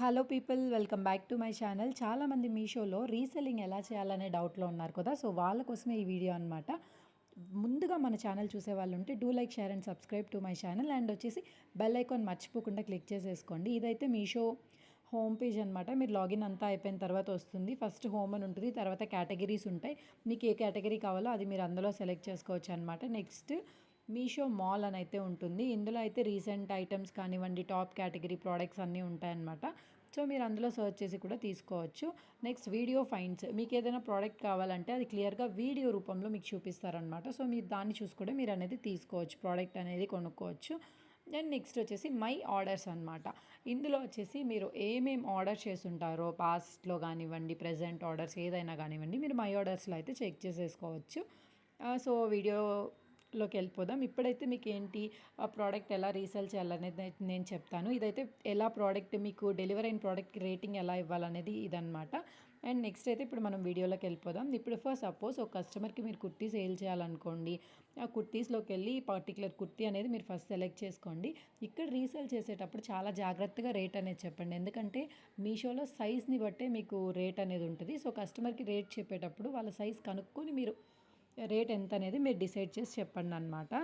Hello people welcome back to my channel చాలామంది మీషోలో reselling ఎలా చేయాలనే డౌట్లో ఉన్నారు కదా. సో వాళ్ళ కోసమే ఈ వీడియో అనమాట ముందుగా మన ఛానల్ చూసే వాళ్ళు ఉంటే do like share and subscribe to my channel and వచ్చేసి బెల్ ఐకాన్ మర్చిపోకుండా క్లిక్ చేసేసుకోండి. ఇదైతే మీషో హోమ్ పేజ్ అనమాట మీరు లాగిన్ అంతా అయిపోయిన తర్వాత వస్తుంది. ఫస్ట్ హోమ్ అని ఉంటుంది. తర్వాత కేటగిరీస్ ఉంటాయి. మీకు ఏ కేటగిరీ కావాలో అది మీరు అందులో సెలెక్ట్ చేసుకోవచ్చు అనమాట నెక్స్ట్ మీషో మాల్ అని అయితే ఉంటుంది. ఇందులో అయితే రీసెంట్ ఐటమ్స్ కానివ్వండి టాప్ కేటగిరీ ప్రోడక్ట్స్ అన్నీ ఉంటాయన్నమాట. సో మీరు అందులో సర్చ్ చేసి కూడా తీసుకోవచ్చు. నెక్స్ట్ వీడియో ఫైన్స్ మీకు ఏదైనా ప్రోడక్ట్ కావాలంటే అది క్లియర్గా వీడియో రూపంలో మీకు చూపిస్తారనమాట సో మీరు దాన్ని చూసి కూడా మీరు అనేది తీసుకోవచ్చు. ప్రోడక్ట్ అనేది కొనుక్కోవచ్చు. అండ్ నెక్స్ట్ వచ్చేసి మై ఆర్డర్స్ అనమాట ఇందులో వచ్చేసి మీరు ఏమేమి ఆర్డర్ చేస్తుంటారో పాస్ట్లో కానివ్వండి ప్రజెంట్ ఆర్డర్స్ ఏదైనా కానివ్వండి మీరు మై ఆర్డర్స్లో అయితే చెక్ చేసేసుకోవచ్చు. సో వీడియో లోకి వెళ్ళిపోదాం. ఇప్పుడైతే మీకు ఏంటి ఆ ప్రోడక్ట్ ఎలా రీసేల్ చేయాలనేది నేను చెప్తాను. ఇదైతే ఎలా ప్రోడక్ట్ మీకు డెలివరీ అయిన ప్రోడక్ట్ రేటింగ్ ఎలా ఇవ్వాలనేది ఇదనమాట అండ్ నెక్స్ట్ అయితే ఇప్పుడు మనం వీడియోలోకి వెళ్ళిపోదాం. ఇప్పుడు ఫస్ట్ సపోజ్ ఒక కస్టమర్కి మీరు కుర్తీ సేల్ చేయాలనుకోండి ఆ కుర్తీస్లోకి వెళ్ళి పర్టికులర్ కుర్తీ అనేది మీరు ఫస్ట్ సెలెక్ట్ చేసుకోండి. ఇక్కడ రీసేల్ చేసేటప్పుడు చాలా జాగ్రత్తగా రేట్ అనేది చెప్పండి. ఎందుకంటే మీషోలో సైజ్ని బట్టే మీకు రేట్ అనేది ఉంటుంది. సో కస్టమర్కి రేట్ చెప్పేటప్పుడు వాళ్ళ సైజ్ కనుక్కొని మీరు రేట్ ఎంత అనేది మీరు డిసైడ్ చేసి చెప్పండి అనమాట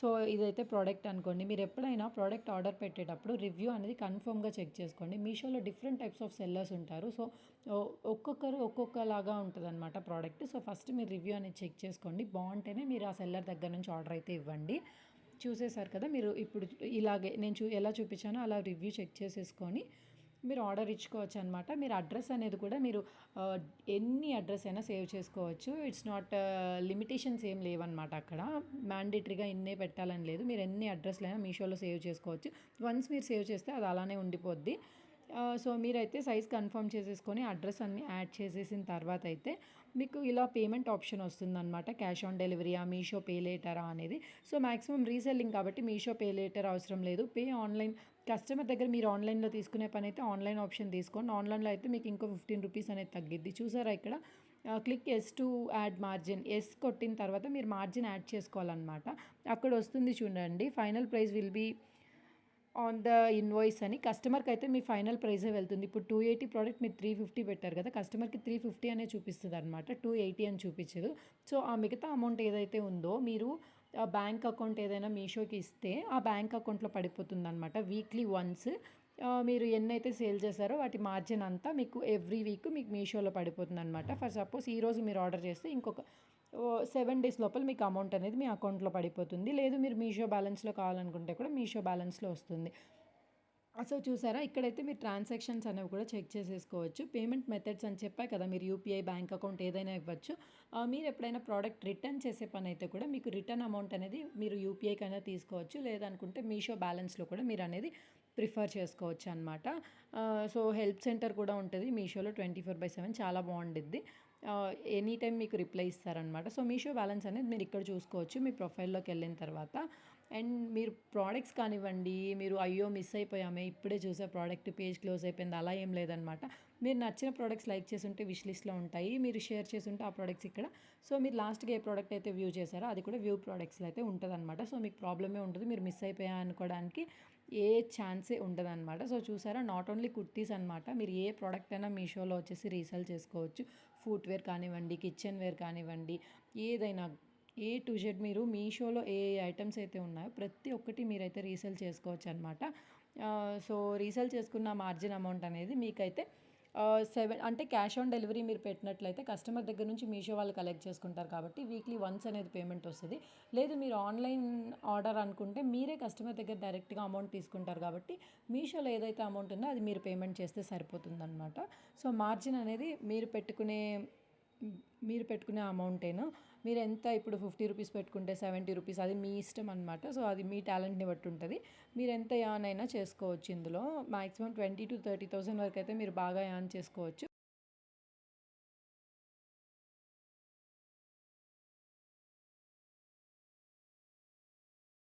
సో ఇదైతే ప్రోడక్ట్ అనుకోండి. మీరు ఎప్పుడైనా ప్రోడక్ట్ ఆర్డర్ పెట్టేటప్పుడు రివ్యూ అనేది కన్ఫర్మ్గా చెక్ చేసుకోండి. మీషోలో డిఫరెంట్ టైప్స్ ఆఫ్ సెల్లర్స్ ఉంటారు. సో ఒక్కొక్కరు ఒక్కొక్కలాగా ఉంటుంది అనమాట ప్రోడక్ట్. సో ఫస్ట్ మీరు రివ్యూ అనేది చెక్ చేసుకోండి. బాగుంటేనే మీరు ఆ సెల్లర్ దగ్గర నుంచి ఆర్డర్ అయితే ఇవ్వండి. చూసేసారు కదా మీరు ఇప్పుడు ఇలాగే నేను చూ ఎలా చూపించానో అలా రివ్యూ చెక్ చేసేసుకొని మీరు ఆర్డర్ ఇచ్చుకోవచ్చు అనమాట మీరు అడ్రస్ అనేది కూడా మీరు ఎన్ని అడ్రస్ అయినా సేవ్ చేసుకోవచ్చు. ఇట్స్ నాట్ లిమిటేషన్స్ ఏం లేవన్నమాట అక్కడ. మ్యాండేటరీగా ఇన్నే పెట్టాలని లేదు. మీరు ఎన్ని అడ్రస్లు అయినా మీషోలో సేవ్ చేసుకోవచ్చు. వన్స్ మీరు సేవ్ చేస్తే అది అలానే ఉండిపోద్ది. సో మీరైతే సైజ్ కన్ఫర్మ్ చేసేసుకొని అడ్రస్ అన్ని యాడ్ చేసేసిన తర్వాత అయితే మీకు ఇలా పేమెంట్ ఆప్షన్ వస్తుందన్నమాట. క్యాష్ ఆన్ డెలివరీయా మీషో పే లేటరా అనేది. సో మ్యాక్సిమం రీసెల్లింగ్ కాబట్టి మీషో పే లేటర్ అవసరం లేదు. పే ఆన్లైన్ కస్టమర్ దగ్గర మీరు ఆన్లైన్లో తీసుకునే పని అయితే ఆన్లైన్ ఆప్షన్ తీసుకోండి. ఆన్లైన్లో అయితే మీకు ఇంకో ఫిఫ్టీన్ రూపీస్ అనేది తగ్గిద్ది. చూసారా ఇక్కడ? Click yes to add margin yes కొట్టిన తర్వాత మీరు మార్జిన్ యాడ్ చేసుకోవాలన్నమాట. అక్కడ వస్తుంది చూడండి. Final price will be on the invoice అని కస్టమర్కి అయితే మీ ఫైనల్ ప్రైజే వెళ్తుంది. ఇప్పుడు టూ ఎయిటీ ప్రోడక్ట్ మీరు త్రీ ఫిఫ్టీ పెట్టారు కదా కస్టమర్కి త్రీ ఫిఫ్టీ అనే చూపిస్తుంది అనమాట టూ ఎయిటీ అని చూపించదు. సో ఆ మిగతా అమౌంట్ ఏదైతే ఉందో మీరు బ్యాంక్ అకౌంట్ ఏదైనా మీషోకి ఇస్తే ఆ బ్యాంక్ అకౌంట్లో పడిపోతుంది అనమాట వీక్లీ వన్స్. మీరు ఎన్నైతే సేల్ చేశారో వాటి మార్జిన్ అంతా మీకు ఎవ్రీ వీక్ మీకు మీషోలో పడిపోతుంది అనమాట ఫర్ సపోజ్ ఈరోజు మీరు ఆర్డర్ చేస్తే ఇంకొక సెవెన్ డేస్ లోపల మీకు అమౌంట్ అనేది మీ అకౌంట్లో పడిపోతుంది. లేదు మీరు మీషో బ్యాలెన్స్లో కావాలనుకుంటే కూడా మీషో బ్యాలెన్స్లో వస్తుంది. సో చూసారా? ఇక్కడైతే మీరు ట్రాన్సాక్షన్స్ అనేవి కూడా చెక్ చేసేసుకోవచ్చు. పేమెంట్ మెథడ్స్ అని చెప్పా కదా మీరు యూపీఐ బ్యాంక్ అకౌంట్ ఏదైనా ఇవ్వచ్చు. మీరు ఎప్పుడైనా ప్రోడక్ట్ రిటర్న్ చేసే పని అయితే కూడా మీకు రిటర్న్ అమౌంట్ అనేది మీరు యూపీఐ కైనా తీసుకోవచ్చు. లేదనుకుంటే మీషో బ్యాలెన్స్లో కూడా మీరు అనేది ప్రిఫర్ చేసుకోవచ్చు అనమాట సో హెల్ప్ సెంటర్ కూడా ఉంటుంది. మీషోలో ట్వంటీ ఫోర్ బై సెవెన్ చాలా బాగుండిద్ది. ఎనీ టైం మీకు రిప్లై ఇస్తారనమాట సో మీషో బ్యాలెన్స్ అనేది మీరు ఇక్కడ చూసుకోవచ్చు. మీ ప్రొఫైల్లోకి వెళ్ళిన తర్వాత అండ్ మీరు ప్రోడక్ట్స్ కానివ్వండి మీరు అయ్యో మిస్ అయిపోయామే ఇప్పుడే చూసే ప్రోడక్ట్ పేజ్ క్లోజ్ అయిపోయింది అలా ఏం లేదనమాట మీరు నచ్చిన ప్రోడక్ట్స్ లైక్ చేసి ఉంటే విష్ లిస్ట్లో ఉంటాయి మీరు షేర్ చేసుంటే ఆ ప్రోడక్ట్స్ ఇక్కడ. సో మీరు లాస్ట్గా ఏ ప్రోడక్ట్ అయితే వ్యూ చేశారో అది కూడా వ్యూ ప్రోడక్ట్స్లో అయితే ఉంటుందన్నమాట. సో మీకు ప్రాబ్లమే ఉంటుంది మీరు మిస్ అయిపోయా అనుకోవడానికి ఏ ఛాన్సే ఉండదన్నమాట. సో చూసారా నాట్ ఓన్లీ కుర్తీస్ అనమాట మీరు ఏ ప్రోడక్ట్ అయినా మీషోలో వచ్చేసి రీసేల్ చేసుకోవచ్చు. ఫుట్వేర్ కానివ్వండి కిచెన్ వేర్ కానివ్వండి ఏదైనా ఏ టు జెడ్ మీరు మీషోలో ఏ ఏ ఐటమ్స్ అయితే ఉన్నాయో ప్రతి ఒక్కటి మీరైతే రీసేల్ చేసుకోవచ్చు అనమాట సో రీసేల్ చేసుకున్న మార్జిన్ అమౌంట్ అనేది మీకైతే సెవెన్ అంటే క్యాష్ ఆన్ డెలివరీ మీరు పెట్టినట్లయితే కస్టమర్ దగ్గర నుంచి మీషో వాళ్ళు కలెక్ట్ చేసుకుంటారు కాబట్టి వీక్లీ వన్స్ అనేది పేమెంట్ వస్తుంది. లేదు మీరు ఆన్లైన్ ఆర్డర్ అనుకుంటే మీరే కస్టమర్ దగ్గర డైరెక్ట్గా అమౌంట్ తీసుకుంటారు కాబట్టి మీషోలో ఏదైతే అమౌంట్ ఉందో అది మీరు పేమెంట్ చేస్తే సరిపోతుందన్నమాట. సో మార్జిన్ అనేది మీరు పెట్టుకునే మీరు పెట్టుకునే అమౌంటేనా? మీరు ఎంత ఇప్పుడు ఫిఫ్టీ రూపీస్ పెట్టుకుంటే సెవెంటీ రూపీస్ అది మీ ఇష్టం అనమాట సో అది మీ టాలెంట్ని బట్టి ఉంటుంది. మీరు ఎంత యాన్ అయినా చేసుకోవచ్చు ఇందులో. Maximum twenty to thirty thousand వరకు అయితే మీరు బాగా యాన్ చేసుకోవచ్చు.